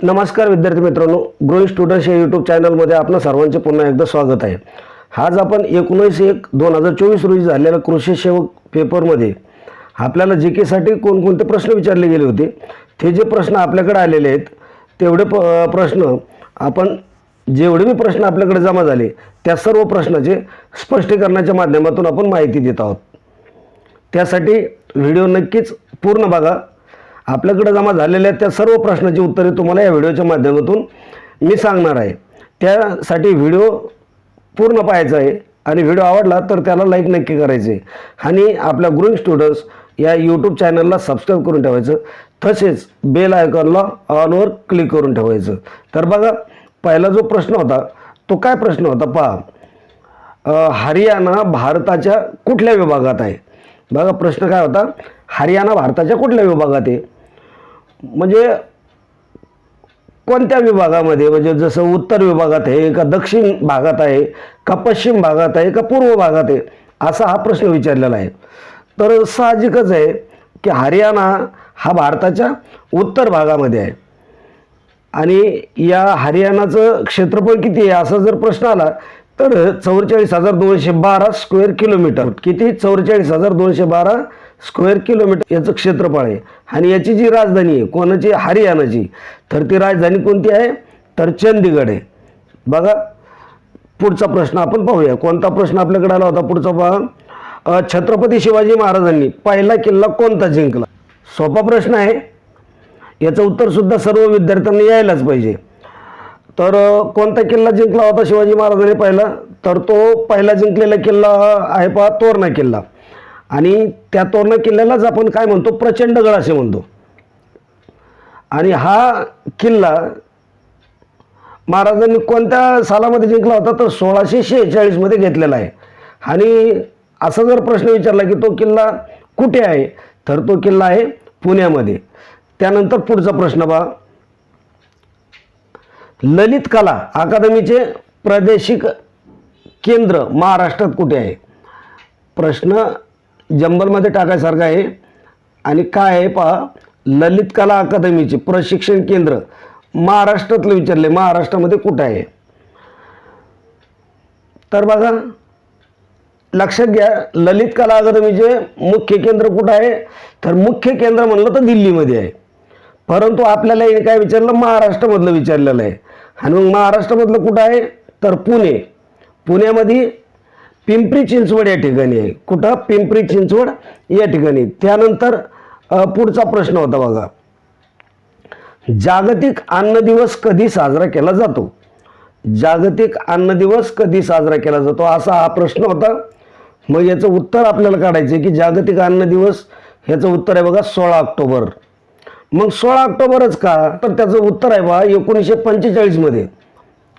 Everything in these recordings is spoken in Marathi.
नमस्कार विद्यार्थी मित्रांनो ग्रोईंग स्टुडंट्स या यूट्यूब चॅनलमध्ये आपलं सर्वांचे पुन्हा एकदा स्वागत आहे. आज आपण एकोणीस एक दोन हजार चोवीस रोजी झालेल्या कृषी सेवक पेपरमध्ये आपल्याला जी केसाठी कोणकोणते प्रश्न विचारले गेले होते ते जे प्रश्न आपल्याकडे आलेले आहेत तेवढे प प्रश्न आपण जेवढे बी प्रश्न आपल्याकडे जमा झाले त्या सर्व प्रश्नाचे स्पष्टीकरणाच्या माध्यमातून आपण माहिती देत आहोत. त्यासाठी व्हिडिओ नक्कीच पूर्ण बघा. आपल्याकडे जमा झालेल्या त्या सर्व प्रश्नाची उत्तरे तुम्हाला या व्हिडिओच्या माध्यमातून मी सांगणार आहे. त्यासाठी व्हिडिओ पूर्ण पाहायचा आहे आणि व्हिडिओ आवडला तर त्याला लाईक नक्की करायचे. आणि आपल्या ग्रोईंग स्टुडंट्स या यूट्यूब चॅनलला सबस्क्राईब करून ठेवायचं. तसेच बेल आयकॉनला ऑनवर क्लिक करून ठेवायचं. तर बघा पहिला जो प्रश्न होता तो काय प्रश्न होता पहा. हरियाणा भारताच्या कुठल्या विभागात आहे? बघा प्रश्न काय होता? हरियाणा भारताच्या कुठल्या विभागात आहे? म्हणजे कोणत्या विभागामध्ये? म्हणजे जसं उत्तर विभागात आहे का दक्षिण भागात आहे का पश्चिम भागात आहे का पूर्व भागात आहे असा हा प्रश्न विचारलेला आहे. तर साहजिकच आहे की हरियाणा हा भारताच्या उत्तर भागामध्ये आहे. आणि या हरियाणाचं क्षेत्रफळ किती आहे असा जर प्रश्न आला तर चौवेचाळीस हजार दोनशे बारा स्क्वेअर किलोमीटर. किती? चौवेचाळीस हजार दोनशे बारा स्क्वेअर किलोमीटर याचं क्षेत्रफळ आहे. आणि याची जी राजधानी आहे कोणाची हरियाणाची. तर ती राजधानी कोणती आहे? तर चंदीगड आहे. बघा पुढचा प्रश्न आपण पाहूया. कोणता प्रश्न आपल्याकडे आला होता पुढचा पहा? छत्रपती शिवाजी महाराजांनी पहिला किल्ला कोणता जिंकला? सोपा प्रश्न आहे. याचं उत्तरसुद्धा सर्व विद्यार्थ्यांनी यायलाच पाहिजे. तर कोणता किल्ला जिंकला होता शिवाजी महाराजांनी पहिला? तर तो पहिला जिंकलेला किल्ला आहे पहा तोरणा किल्ला. आणि त्या तोरणा किल्ल्यालाच आपण काय म्हणतो? प्रचंडगड असे म्हणतो. आणि हा किल्ला महाराजांनी कोणत्या सालामध्ये जिंकला होता? तर सोळाशे शेहेचाळीसमध्ये घेतलेला आहे. आणि असा जर प्रश्न विचारला की तो किल्ला कुठे आहे? तर तो किल्ला आहे पुण्यामध्ये. त्यानंतर पुढचा प्रश्न पहा. ललित कला अकादमीचे प्रादेशिक केंद्र महाराष्ट्रात कुठे आहे? प्रश्न जंबलमध्ये टाकायसारखं आहे. आणि काय आहे पहा ललित कला अकादमीचे प्रशिक्षण केंद्र महाराष्ट्रातलं विचारले महाराष्ट्रामध्ये कुठं आहे? तर बघा लक्षात घ्या ललित कला अकादमीचे मुख्य केंद्र कुठं आहे? तर मुख्य केंद्र म्हणलं तर दिल्लीमध्ये आहे. परंतु आपल्याला हे काय विचारलं? महाराष्ट्रामधलं विचारलेलं आहे. आणि मग महाराष्ट्रामधलं कुठं आहे? तर पुणे. पुण्यामध्ये पिंपरी चिंचवड या ठिकाणी आहे. कुठं? पिंपरी चिंचवड या ठिकाणी. त्यानंतर पुढचा प्रश्न होता बघा. जागतिक अन्न दिवस कधी साजरा केला जातो? जागतिक अन्न दिवस कधी साजरा केला जातो? असा हा प्रश्न होता. मग याचं उत्तर आपल्याला काढायचं आहे की जागतिक अन्न दिवस ह्याचं उत्तर आहे बघा सोळा ऑक्टोबर. मग सोळा ऑक्टोबरच का? तर त्याचं उत्तर आहे बा एकोणीसशे पंचेचाळीसमध्ये.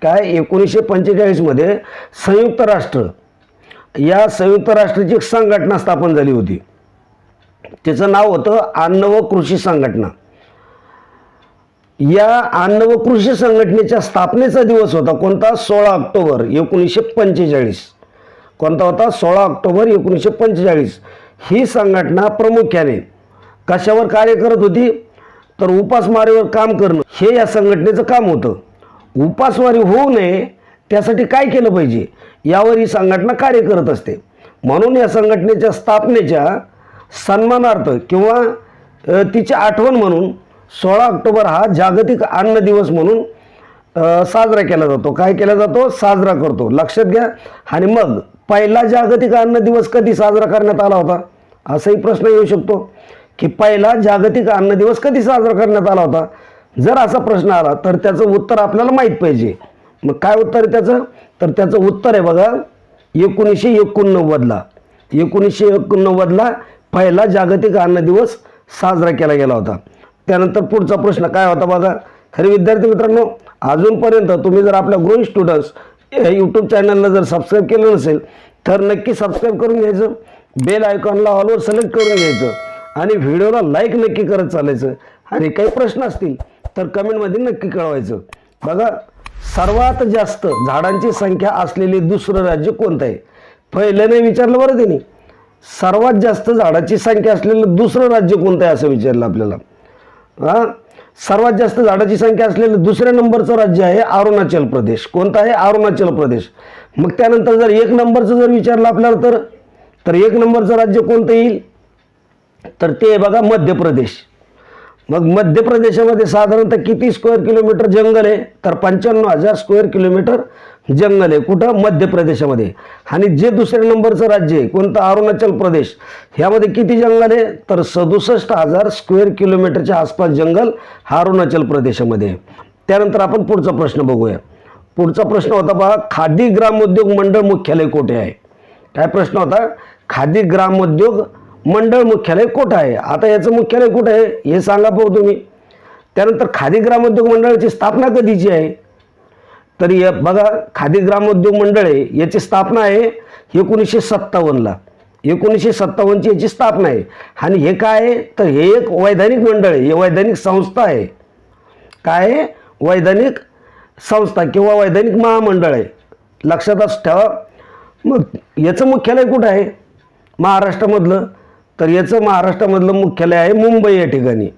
काय? एकोणीसशे पंचेचाळीसमध्ये संयुक्त राष्ट्र या संयुक्त राष्ट्राची एक संघटना स्थापन झाली होती. त्याचं नाव होतं अन्न व कृषी संघटना. या अन्न व कृषी संघटनेच्या स्थापनेचा दिवस होता कोणता? सोळा ऑक्टोबर एकोणीसशे पंचेचाळीस. कोणता होता? सोळा ऑक्टोबर एकोणीसशे पंचेचाळीस. ही संघटना प्रामुख्याने कशावर कार्य करत होती? तर उपासमारीवर काम करणं. हे या संघटनेचं काम होतं. उपासमारी होऊ नये त्यासाठी काय केलं पाहिजे? यावर ही संघटना कार्य करत असते. म्हणून या संघटनेच्या स्थापनेच्या सन्मानार्थ किंवा तिची आठवण म्हणून सोळा ऑक्टोबर हा जागतिक अन्न दिवस म्हणून साजरा केला जातो. काय केला जातो? साजरा करतो. लक्षात घ्या. आणि मग पहिला जागतिक अन्न दिवस कधी साजरा करण्यात आला होता? असाही प्रश्न येऊ शकतो. की पहिला जागतिक अन्न दिवस कधी साजरा करण्यात आला होता? जर असा प्रश्न आला तर त्याचं उत्तर आपल्याला माहीत पाहिजे. मग काय उत्तर आहे त्याचं? तर त्याचं उत्तर आहे बघा एकोणीसशे एकोणनव्वदला. एकोणीसशे एकोणनव्वदला पहिला जागतिक अन्न दिवस साजरा केला गेला होता. त्यानंतर पुढचा प्रश्न काय होता बघा? खरे विद्यार्थी मित्रांनो अजूनपर्यंत तुम्ही जर आपल्या ग्रोईंग स्टुडंट्स या यूट्यूब चॅनलला जर सबस्क्राईब केलं नसेल तर नक्की सबस्क्राईब करून घ्यायचं. बेल आयकॉनला ऑलवर सिलेक्ट करून घ्यायचं. आणि व्हिडिओला लाईक नक्की करत चालायचं. आणि काही प्रश्न असतील तर कमेंटमध्ये नक्की कळवायचं. बघा सर्वात जास्त झाडांची संख्या असलेले दुसरं राज्य कोणतं आहे पहिलं नाही विचारलं बरं त्यांनी. सर्वात जास्त झाडाची संख्या असलेलं दुसरं राज्य कोणतं आहे असं विचारलं आपल्याला. हां? सर्वात जास्त झाडाची संख्या असलेलं दुसऱ्या नंबरचं राज्य आहे अरुणाचल प्रदेश. कोणतं आहे? अरुणाचल प्रदेश. मग त्यानंतर जर एक नंबरचं जर विचारलं आपल्याला तर तर एक नंबरचं राज्य कोणतं येईल? तर ते आहे बघा मध्य प्रदेश. मग मध्य प्रदेशामध्ये साधारणतः किती स्क्वेअर किलोमीटर जंगल आहे? तर पंच्याण्णव हजार स्क्वेअर किलोमीटर जंगल आहे. कुठं? मध्य प्रदेशामध्ये आणि जे दुसऱ्या नंबरचं राज्य आहे कोणतं? अरुणाचल प्रदेश. ह्यामध्ये किती जंगल आहे? तर सदुसष्ट हजार स्क्वेअर किलोमीटरच्या आसपास जंगल हा अरुणाचल प्रदेशामध्ये आहे. त्यानंतर आपण पुढचा प्रश्न बघूया. पुढचा प्रश्न होता पहा खादी ग्रामोद्योग मंडळ मुख्यालय कोठे आहे? काय प्रश्न होता? खादी ग्रामोद्योग मंडळ मुख्यालय कुठं आहे? आता याचं मुख्यालय कुठं आहे? हे सांगा पाहू तुम्ही. त्यानंतर खादी ग्रामोद्योग मंडळाची स्थापना कधीची आहे? तर या बघा खादी ग्रामोद्योग मंडळ आहे याची स्थापना आहे एकोणीसशे सत्तावन्नला एकोणीसशे सत्तावन्नची याची स्थापना आहे. आणि हे काय आहे? तर हे एक वैधानिक मंडळ आहे हे वैधानिक संस्था आहे. काय आहे? वैधानिक संस्था किंवा वैधानिक महामंडळ आहे. लक्षातच ठेवा. मग याचं मुख्यालय कुठं आहे? महाराष्ट्रामधलं. तर याचं महाराष्ट्रामधलं मुख्यालय आहे मुंबई या ठिकाणी.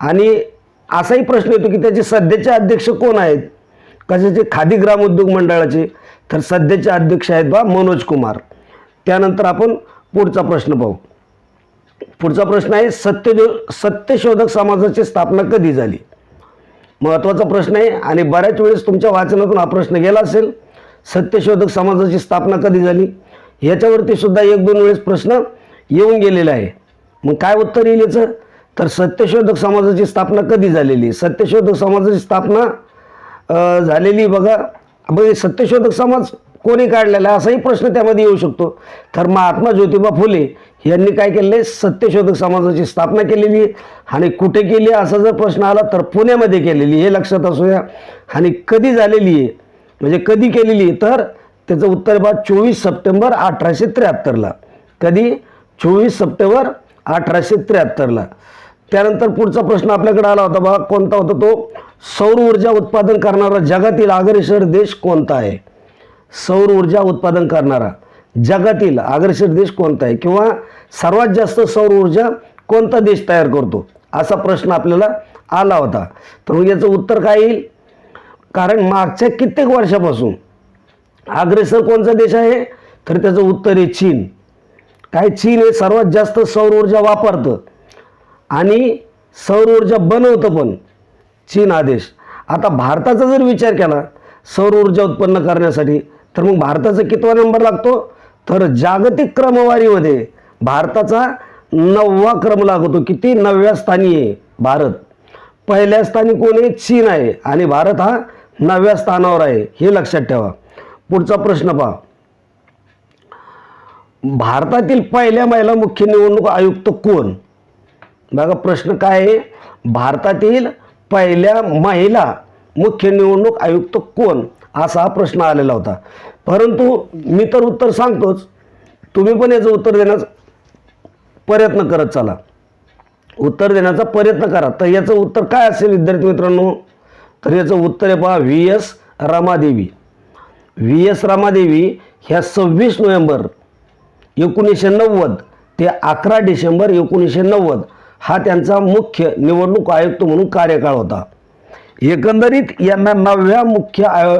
आणि असाही प्रश्न येतो की त्याचे सध्याचे अध्यक्ष कोण आहेत? कशाचे? खादी ग्रामोद्योग मंडळाचे. तर सध्याचे अध्यक्ष आहेत बा मनोज कुमार. त्यानंतर आपण पुढचा प्रश्न पाहू. पुढचा प्रश्न आहे सत्यजो सत्यशोधक समाजाची स्थापना कधी झाली? महत्त्वाचा प्रश्न आहे आणि बऱ्याच वेळेस तुमच्या वाचनातून हा प्रश्न गेला असेल सत्यशोधक समाजाची स्थापना कधी झाली? याच्यावरती सुद्धा एक दोन वेळेस प्रश्न येऊन गेलेलं आहे. मग काय उत्तर येईल याचं? तर सत्यशोधक समाजाची स्थापना कधी झालेली? सत्यशोधक समाजाची स्थापना झालेली बघा. बघ सत्यशोधक समाज कोणी काढलेला आहे? असाही प्रश्न त्यामध्ये येऊ शकतो. तर महात्मा ज्योतिबा फुले यांनी काय केलेलं आहे सत्यशोधक समाजाची स्थापना केलेली आहे. आणि कुठे केली आहे? असा जर प्रश्न आला तर पुण्यामध्ये केलेली हे लक्षात असूया. आणि कधी झालेली आहे? म्हणजे कधी केलेली आहे? तर त्याचं उत्तर बा चोवीस सप्टेंबर अठराशे त्र्याहत्तरला. कधी? चोवीस सप्टेंबर अठराशे त्र्याहत्तरला. त्यानंतर पुढचा प्रश्न आपल्याकडे आला होता बा कोणता होता तो? सौर ऊर्जा उत्पादन करणारा जगातील अग्रेसर देश कोणता आहे? सौर ऊर्जा उत्पादन करणारा जगातील अग्रेसर देश कोणता आहे? किंवा सर्वात जास्त सौर ऊर्जा कोणता देश तयार करतो? असा प्रश्न आपल्याला आला होता. तर मग याचं उत्तर काय येईल? कारण मागच्या कित्येक वर्षापासून अग्रेसर कोणता देश आहे? तर त्याचं उत्तर आहे चीन. काय चीन हे सर्वात जास्त सौर ऊर्जा वापरतं. आणि सौर ऊर्जा बनवतं पण चीन हा देश आता भारताचा जर विचार केला सौर ऊर्जा उत्पन्न करण्यासाठी तर मग भारताचा कितवा नंबर लागतो? तर जागतिक क्रमवारीमध्ये भारताचा नववा क्रम लागतो. किती? नवव्या स्थानी आहे भारत. पहिल्या स्थानी कोण आहे? चीन आहे. आणि भारत हा नवव्या स्थानावर आहे. हे लक्षात ठेवा. पुढचा प्रश्न पहा. भारतातील पहिल्या महिला मुख्य निवडणूक आयुक्त कोण? बघा प्रश्न काय आहे? भारतातील पहिल्या महिला मुख्य निवडणूक आयुक्त कोण? असा हा प्रश्न आलेला होता. परंतु मी तर उत्तर सांगतोच. तुम्ही पण याचं उत्तर देण्याचा प्रयत्न करत चला. उत्तर देण्याचा प्रयत्न करा. तर याचं उत्तर काय असेल विद्यार्थी मित्रांनो? तर याचं उत्तर आहे पहा V S Ramadevi. V S Ramadevi ह्या सव्वीस नोव्हेंबर एकोणीसशे नव्वद ते अकरा डिसेंबर एकोणीसशे नव्वद हा त्यांचा मुख्य निवडणूक आयुक्त म्हणून कार्यकाळ होता. एकंदरीत यांना नवव्या मुख्य आय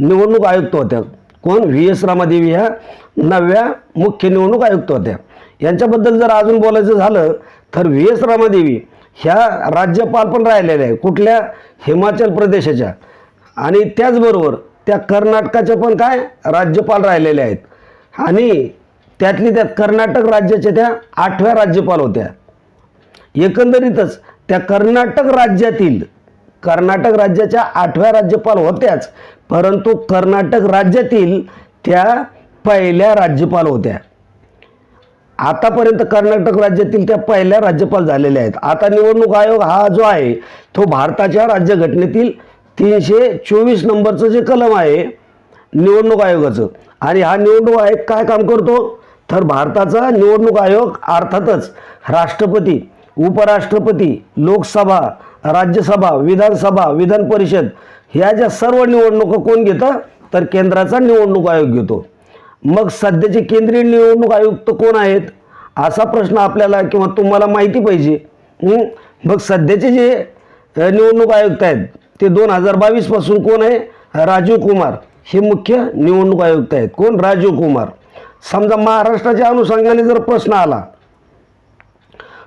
निवडणूक आयुक्त होत्या. कोण? व्ही. एस. रामादेवी ह्या नवव्या मुख्य निवडणूक आयुक्त होत्या. यांच्याबद्दल जर अजून बोलायचं झालं तर व्ही. एस. रामादेवी ह्या राज्यपाल पण राहिलेल्या आहे कुठल्या? हिमाचल प्रदेशाच्या. आणि त्याचबरोबर त्या कर्नाटकाच्या पण काय? राज्यपाल राहिलेल्या आहेत. आणि त्यातली त्या कर्नाटक राज्याच्या त्या आठव्या राज्यपाल होत्या. एकंदरीतच त्या कर्नाटक राज्यातील कर्नाटक राज्याच्या आठव्या राज्यपाल होत्याच परंतु कर्नाटक राज्यातील त्या पहिल्या राज्यपाल होत्या. आतापर्यंत कर्नाटक राज्यातील त्या पहिल्या राज्यपाल झालेल्या आहेत. आता निवडणूक आयोग हा जो आहे तो भारताच्या राज्यघटनेतील तीनशे चोवीस नंबरचं जे कलम आहे निवडणूक आयोगाचं. आणि हा निवडणूक आयोग काय काम करतो? तर भारताचा निवडणूक आयोग अर्थातच राष्ट्रपती उपराष्ट्रपती लोकसभा राज्यसभा विधानसभा विधान परिषद ह्या ज्या सर्व निवडणुका कोण घेतं तर केंद्राचा निवडणूक आयोग घेतो. मग सध्याचे केंद्रीय निवडणूक आयुक्त कोण आहेत असा प्रश्न आपल्याला किंवा तुम्हाला माहिती पाहिजे. मग सध्याचे जे निवडणूक आयुक्त आहेत ते दोन हजार बावीसपासून कोण आहे? राजीव कुमार. हे मुख्य निवडणूक आयुक्त आहेत. कोण? राजीव कुमार. समजा महाराष्ट्राच्या अनुषंगाने जर प्रश्न आला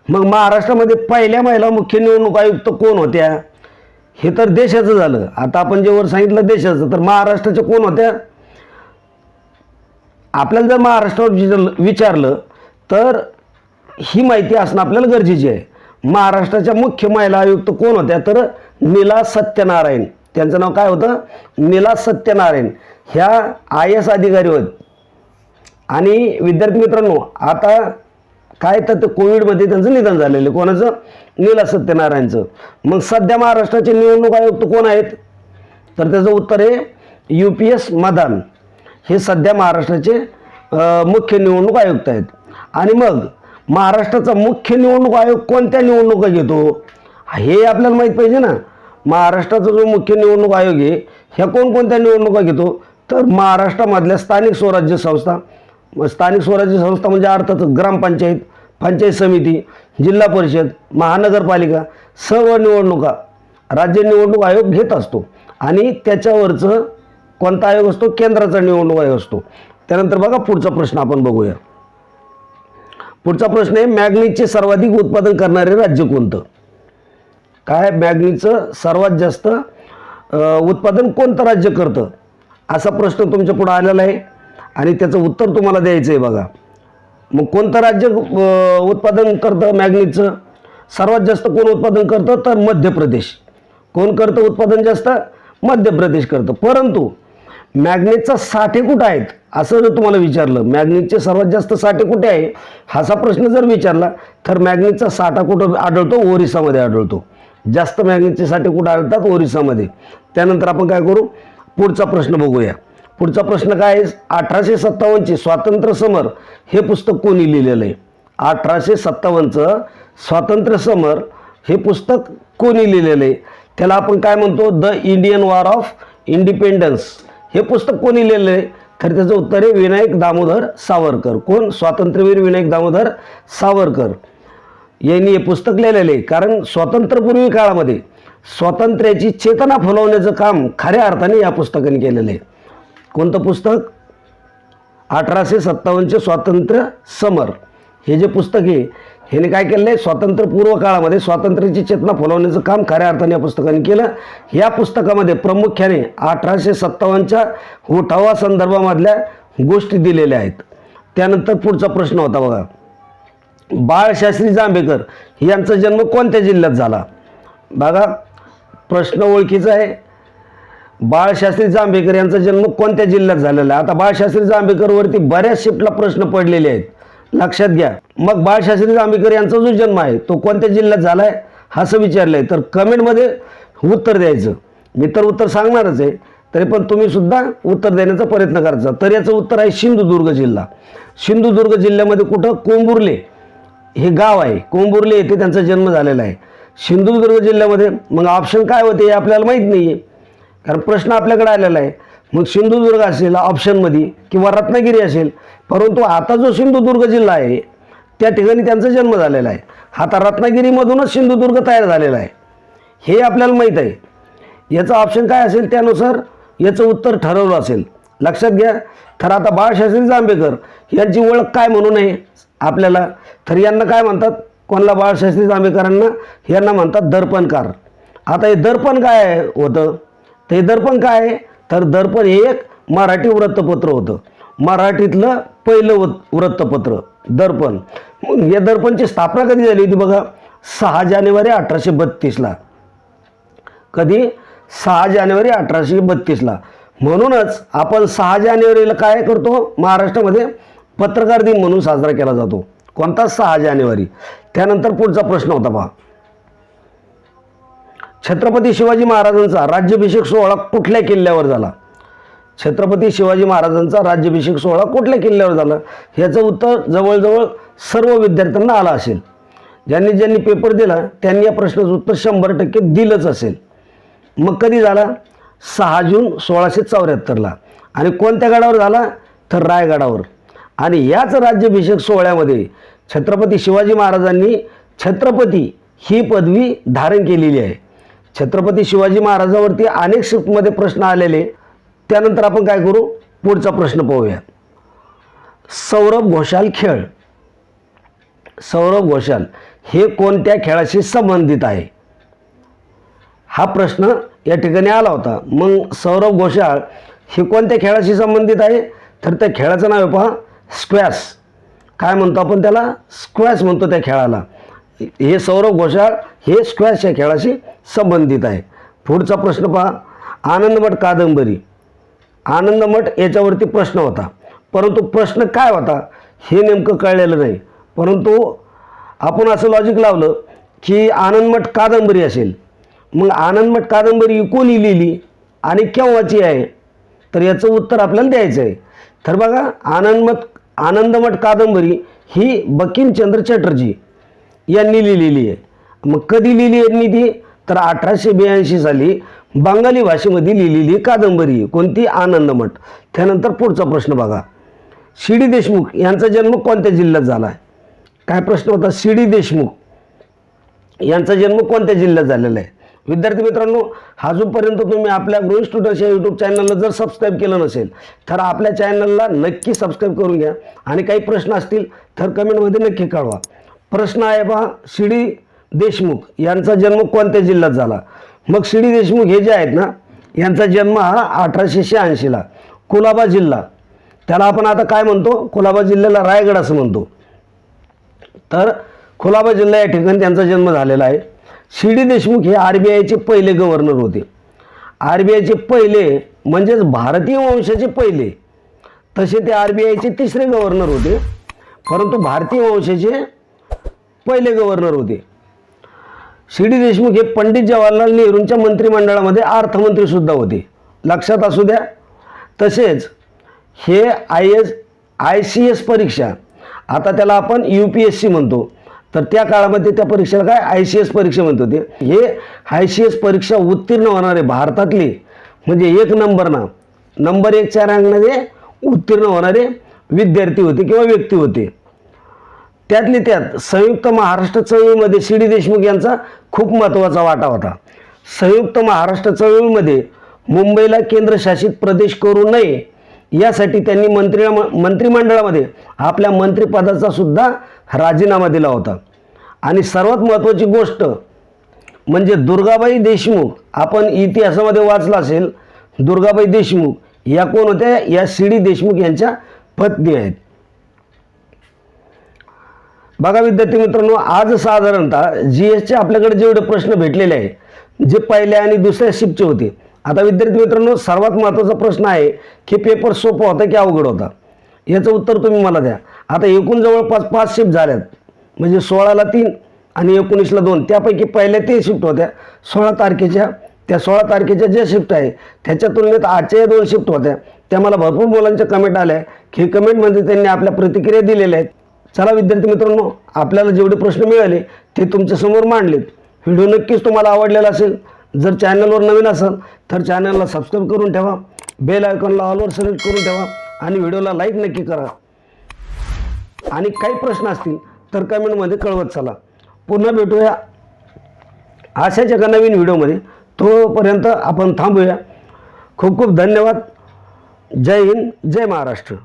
मग महाराष्ट्रामध्ये पहिल्या महिला मुख्य निवडणूक आयुक्त कोण होत्या? हे तर देशाचं झालं. आता आपण जे वर सांगितलं देशाचं तर महाराष्ट्राच्या कोण होत्या? आपल्याला जर महाराष्ट्रावर विचारलं विचारलं तर ही माहिती असणं आपल्याला गरजेची आहे. महाराष्ट्राच्या मुख्य महिला आयुक्त कोण होत्या? तर नीला सत्यनारायण. त्यांचं नाव काय होतं? नीला सत्यनारायण. ह्या आय एस अधिकारी होत. आणि विद्यार्थी मित्रांनो आता काय तर ते कोविडमध्ये त्यांचं निधन झालेलं आहे. कोणाचं? नीला सत्यनारायणचं. मग सध्या महाराष्ट्राचे निवडणूक आयुक्त कोण आहेत? तर त्याचं उत्तर आहे यू पी एस मदान. हे सध्या महाराष्ट्राचे मुख्य निवडणूक आयुक्त आहेत. आणि मग महाराष्ट्राचा मुख्य निवडणूक आयोग कोणत्या निवडणुका घेतो? हे आपल्याला माहीत पाहिजे ना. महाराष्ट्राचा जो मुख्य निवडणूक आयोग आहे ह्या कोणकोणत्या निवडणुका घेतो? तर महाराष्ट्रामधल्या स्थानिक स्वराज्य संस्था स्थानिक स्वराज्य संस्था म्हणजे अर्थातच ग्रामपंचायत पंचायत समिती जिल्हा परिषद महानगरपालिका सर्व निवडणुका राज्य निवडणूक आयोग घेत असतो. आणि त्याच्यावरचं कोणता आयोग असतो? केंद्राचा निवडणूक आयोग असतो. त्यानंतर बघा पुढचा प्रश्न आपण बघूया. पुढचा प्रश्न आहे मॅग्नीजचे सर्वाधिक उत्पादन करणारे राज्य कोणतं? काय? मॅग्नीचं सर्वात जास्त उत्पादन कोणतं राज्य करतं? असा प्रश्न तुमच्या पुढं आलेला आहे. आणि त्याचं उत्तर तुम्हाला द्यायचं आहे बघा. मग कोणतं राज्य उत्पादन करतं मॅग्नेटचं सर्वात जास्त कोण उत्पादन करतं? तर मध्य प्रदेश कोण करतं उत्पादन जास्त? मध्य प्रदेश करतं. परंतु मॅग्नेटचा साठे कुठं आहेत? असं जर तुम्हाला विचारलं मॅग्नेटचे सर्वात जास्त साठे कुठे आहे? असा प्रश्न जर विचारला तर मॅग्नेटचा साठा कुठं आढळतो? ओरिसामध्ये आढळतो. जास्त मॅग्नेटचे साठे कुठं आढळतात? ओरिसामध्ये. त्यानंतर आपण काय करू? पुढचा प्रश्न बघूया. पुढचा प्रश्न काय? आहे अठराशे सत्तावन्नचे स्वातंत्र्य समर हे पुस्तक कोणी लिहिलेलं आहे? अठराशे सत्तावन्नचं स्वातंत्र्य समर हे पुस्तक कोणी लिहिलेलं आहे? त्याला आपण काय म्हणतो? The Indian war of independence. हे पुस्तक कोणी लिहिलेलं आहे? तर त्याचं उत्तर आहे विनायक दामोदर सावरकर. कोण? स्वातंत्र्यवीर विनायक दामोदर सावरकर. यांनी हे पुस्तक लिहिलेलं आहे. कारण स्वातंत्र्यपूर्वी काळामध्ये स्वातंत्र्याची चेतना फुलवण्याचं काम खऱ्या अर्थाने या पुस्तकाने केलेलं आहे. कोणतं पुस्तक? अठराशे सत्तावन्नचे स्वातंत्र्य समर. हे जे पुस्तक आहे ह्याने काय केलं आहे स्वातंत्र्यपूर्व काळामध्ये स्वातंत्र्याची चेतना फुलवण्याचं काम खऱ्या अर्थाने या पुस्तकाने केलं. या पुस्तकामध्ये प्रामुख्याने अठराशे सत्तावन्नच्या उठावा संदर्भामधल्या गोष्टी दिलेल्या आहेत. त्यानंतर पुढचा प्रश्न होता बघा. बाळशास्त्री जांभेकर यांचा जन्म कोणत्या जिल्ह्यात झाला? बघा प्रश्न ओळखीचा आहे. बाळशास्त्री जांभेकर यांचा जन्म कोणत्या जिल्ह्यात झालेला आहे? आता बाळशास्त्री जांभेकरवरती बऱ्याच शिफ्टला प्रश्न पडलेले आहेत. लक्षात घ्या. मग बाळशास्त्री जांभेकर यांचा जो जन्म आहे तो कोणत्या जिल्ह्यात झाला आहे असं विचारलं आहे तर कमेंटमध्ये उत्तर द्यायचं. मी तर उत्तर सांगणारच आहे. तरी पण तुम्ही सुद्धा उत्तर देण्याचा प्रयत्न करायचा. तर याचं उत्तर आहे सिंधुदुर्ग जिल्हा. सिंधुदुर्ग जिल्ह्यामध्ये कुठं? कोंबुर्ले. हे गाव आहे. कोंबुर्ले येथे त्यांचा जन्म झालेला आहे. सिंधुदुर्ग जिल्ह्यामध्ये मग ऑप्शन काय होते हे आपल्याला माहीत नाही आहे कारण प्रश्न आपल्याकडे आलेला आहे. मग सिंधुदुर्ग असेल ऑप्शनमध्ये किंवा रत्नागिरी असेल परंतु आता जो सिंधुदुर्ग जिल्हा आहे त्या ठिकाणी त्यांचा जन्म झालेला आहे. आता रत्नागिरीमधूनच सिंधुदुर्ग तयार झालेला आहे. हे आपल्याला माहीत आहे. याचं ऑप्शन काय असेल त्यानुसार याचं उत्तर ठरवलं असेल. लक्षात घ्या. तर आता बाळशास्त्री जांभेकर यांची ओळख काय म्हणून आहे? आपल्याला. तर यांना काय म्हणतात? कोणाला? बाळशास्त्री जांभेकरांना. यांना म्हणतात दर्पणकार. आता हे दर्पण काय आहे ते दर्पण काय? आहे तर दर्पण हे एक मराठी वृत्तपत्र होतं. मराठीतलं पहिलं वृत्तपत्र दर्पण. मग या दर्पणची स्थापना कधी झाली होती बघा? सहा जानेवारी अठराशे बत्तीसला. कधी? सहा जानेवारी अठराशे बत्तीसला. म्हणूनच आपण सहा जानेवारीला काय करतो? महाराष्ट्रामध्ये पत्रकार दिन म्हणून साजरा केला जातो. कोणता? सहा जानेवारी. त्यानंतर पुढचा प्रश्न होता पहा छत्रपती शिवाजी महाराजांचा राज्याभिषेक सोहळा कुठल्या किल्ल्यावर झाला? छत्रपती शिवाजी महाराजांचा राज्याभिषेक सोहळा कुठल्या किल्ल्यावर झाला? ह्याचं उत्तर जवळजवळ सर्व विद्यार्थ्यांना आलं असेल. ज्यांनी ज्यांनी पेपर दिला त्यांनी या प्रश्नाचं उत्तर शंभर टक्के दिलंच असेल. मग कधी झाला? सहा जून सोळाशे चौऱ्याहत्तरला. आणि कोणत्या गडावर झाला? तर रायगडावर. आणि याच राज्याभिषेक सोहळ्यामध्ये छत्रपती शिवाजी महाराजांनी छत्रपती ही पदवी धारण केलेली आहे. छत्रपती शिवाजी महाराजावरती अनेक शिफ्टमध्ये प्रश्न आलेले. त्यानंतर आपण काय करू? पुढचा प्रश्न पाहूया सौरभ घोषाल खेळ. सौरभ घोषाल हे कोणत्या खेळाशी संबंधित आहे? हा प्रश्न या ठिकाणी आला होता. मग सौरभ घोषाल हे कोणत्या खेळाशी संबंधित आहे? तर त्या खेळाचं नाव आहे पहा स्क्वॅश. काय म्हणतो आपण त्याला? स्क्वॅश म्हणतो त्या खेळाला. हे सौरभ घोषाळ हे स्क्वॅश या खेळाशी संबंधित आहे. पुढचा प्रश्न पहा. आनंदमठ कादंबरी. आनंदमठ याच्यावरती प्रश्न होता. परंतु प्रश्न काय होता हे नेमकं कळलेलं नाही. परंतु आपण असं लॉजिक लावलं की आनंदमठ कादंबरी असेल. मग आनंदमठ कादंबरी कोणी लिहिली आणि केव्हाची आहे? तर याचं उत्तर आपल्याला द्यायचं आहे. तर बघा आनंदमठ आनंदमठ कादंबरी ही बकिमचंद्र चटर्जी यांनी लिहिलेली आहे. मग कधी लिहिली यांनी ती? तर अठराशे ब्याऐंशी साली बंगाली भाषेमध्ये लिहिलेली कादंबरी कोणती? आनंदमठ त्यानंतर पुढचा प्रश्न बघा. सी डी देशमुख यांचा जन्म कोणत्या जिल्ह्यात झाला आहे? काय प्रश्न होता? सी डी देशमुख यांचा जन्म कोणत्या जिल्ह्यात झालेला आहे? विद्यार्थी मित्रांनो अजूनपर्यंत तुम्ही आपल्या गृह स्टुडंट्स या यूट्यूब चॅनलला जर सबस्क्राईब केलं नसेल तर आपल्या चॅनलला नक्की सबस्क्राईब करून घ्या. आणि काही प्रश्न असतील तर कमेंटमध्ये नक्की कळवा. प्रश्न आहे पहा शिडी देशमुख. यांचा जन्म कोणत्या जिल्ह्यात झाला? मग शिडी देशमुख हे जे आहेत ना यांचा जन्म हा अठराशे शहाऐंशीला कुलाबा जिल्हा. त्याला आपण आता काय म्हणतो? कुलाबा जिल्ह्याला रायगड असं म्हणतो. तर कुलाबा जिल्हा या ठिकाणी त्यांचा जन्म झालेला आहे. शिडी देशमुख हे आर बी आयचे पहिले गव्हर्नर होते. आर बी आयचे पहिले म्हणजेच भारतीय वंशाचे पहिले. तसे ते आर बी आयचे तिसरे गव्हर्नर होते. परंतु भारतीय वंशाचे पहिले गव्हर्नर होते. सी डी देशमुख हे पंडित जवाहरलाल नेहरूंच्या मंत्रिमंडळामध्ये अर्थमंत्रीसुद्धा होते. लक्षात असू द्या. तसेच हे I S I C S परीक्षा आता त्याला आपण यू पी एस सी म्हणतो. तर त्या काळामध्ये त्या परीक्षेला काय? आय सी एस परीक्षा म्हणत होते. हे आय सी एस परीक्षा उत्तीर्ण होणारे भारतातले म्हणजे एक नंबर ना नंबर एकच्या रँकमध्ये उत्तीर्ण होणारे विद्यार्थी होते किंवा व्यक्ती होते. त्यातली त्यात संयुक्त महाराष्ट्र चळवळीमध्ये सी डी देशमुख यांचा खूप महत्त्वाचा वाटा होता. संयुक्त महाराष्ट्र चळवळीमध्ये मुंबईला केंद्रशासित प्रदेश करू नये यासाठी त्यांनी मंत्री मंत्रिमंडळामध्ये आपल्या मंत्रिपदाचा सुद्धा राजीनामा दिला होता. आणि सर्वात महत्त्वाची गोष्ट म्हणजे दुर्गाबाई देशमुख आपण इतिहासामध्ये वाचलं असेल दुर्गाबाई देशमुख या कोण होत्या? या सी डी देशमुख यांच्या पत्नी आहेत. बघा विद्यार्थी मित्रांनो आज साधारणतः जी एसचे आपल्याकडे जेवढे प्रश्न भेटलेले आहे जे पहिल्या आणि दुसऱ्या शिफ्टचे होते. आता विद्यार्थी मित्रांनो सर्वात महत्त्वाचा प्रश्न आहे की पेपर सोपा होता की अवघड होता? याचं उत्तर तुम्ही मला द्या. आता एकूण जवळपास पाच शिफ्ट झाल्यात. म्हणजे सोळाला तीन आणि एकोणीसला दोन. त्यापैकी पहिल्या ते शिफ्ट होत्या. सोळा तारखेच्या त्या सोळा तारखेच्या ज्या शिफ्ट आहे त्याच्या तुलनेत आजच्या दोन शिफ्ट होत्या. त्या मला भरपूर मुलांच्या कमेंट आल्या. की कमेंटमध्ये म्हणजे त्यांनी आपल्या प्रतिक्रिया दिलेल्या आहेत. चला विद्यार्थी मित्रांनो आपल्याला जेवढे प्रश्न मिळाले ते तुमच्यासमोर मांडलेत. व्हिडिओ नक्कीच तुम्हाला आवडलेला असेल जर चॅनलवर नवीन असाल तर चॅनलला सबस्क्राईब करून ठेवा बेल आयकॉनला ऑलवर सिलेक्ट करून ठेवा आणि व्हिडिओला लाईक नक्की करा. आणि काही प्रश्न असतील तर कमेंटमध्ये कळवत चला. पुन्हा भेटूया अशाच एका नवीन व्हिडिओमध्ये तोपर्यंत आपण थांबूया. खूप खूप धन्यवाद. जय हिंद जय महाराष्ट्र.